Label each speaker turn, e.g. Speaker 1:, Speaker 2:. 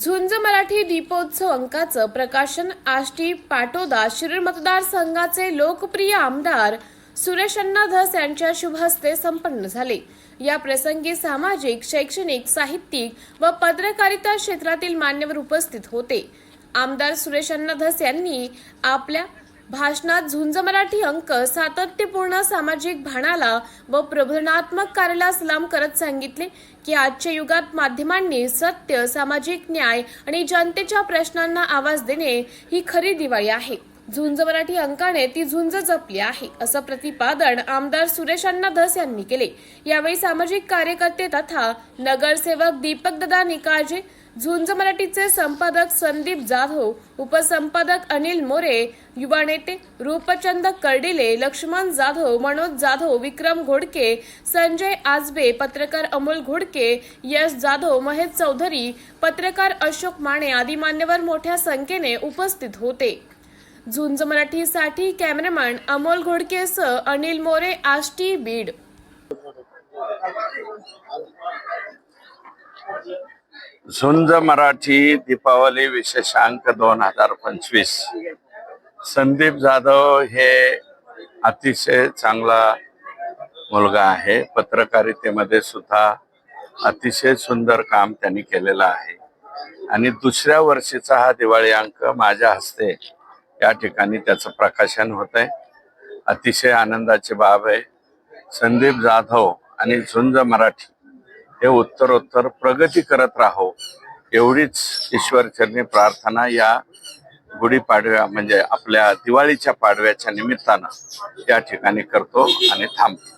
Speaker 1: झुंज मराठी दीपोत्सव अंकाचं प्रकाशन आष्टी पाटोदा शिरूर मतदारसंघाचे लोकप्रिय आमदार सुरेश अण्णा धस यांच्या शुभ हस्ते संपन्न झाले. या प्रसंगी सामाजिक शैक्षणिक साहित्यिक व पत्रकारिता क्षेत्रातील मान्यवर उपस्थित होते. आमदार सुरेश अण्णा धस यांनी आपल्या भाषणात झुंज मराठी अंक सातत्यपूर्ण सामाजिक भाणाला व प्रबोधनात्मक कार्याला सलाम करत सांगितले की आजच्या युगात माध्यमांनी सत्य सामाजिक न्याय आणि जनतेच्या प्रश्नांना आवाज देणे ही खरी दिवाळी आहे. झुंज मराठी अंकाने ती झुंज जपली आहे असं प्रतिपादन आमदार सुरेश अण्णा धस यांनी केले. यावेळी सामाजिक कार्यकर्ते तथा नगरसेवक दीपक दादा निकाळजे झुंज मराठीचे संपादक संदीप जाधव उपसंपादक अनिल मोरे युवा नेते रूपचंद कर्डिले लक्ष्मण जाधव मनोज जाधव विक्रम घोडके संजय आजबे पत्रकार अमोल घोडके यश जाधव महेश चौधरी पत्रकार अशोक माने आदी मान्यवर मोठ्या संख्येने उपस्थित होते. झुंज मराठीसाठी कॅमेरामॅन अमोल घोडकेसह अनिल मोरे आष्टी बीड.
Speaker 2: झुंज मराठी दीपावली विशेषांक दोन हजार पंचवीस. संदीप जाधव हे अतिशय चांगला मुलगा आहे. पत्रकारितेमध्ये सुद्धा अतिशय सुंदर काम त्यांनी केलेलं आहे. आणि दुसऱ्या वर्षीचा हा दिवाळी अंक माझ्या हस्ते या ठिकाणी त्याचं प्रकाशन होत आहे अतिशय आनंदाची बाब आहे. संदीप जाधव आणि झुंज मराठी हे उत्तरोत्तर प्रगती करत राहो एवढीच ईश्वरचरणी प्रार्थना या गुढीपाडव्या म्हणजे आपल्या दिवाळीच्या पाडव्याच्या निमित्तानं या ठिकाणी करतो आणि थांबतो.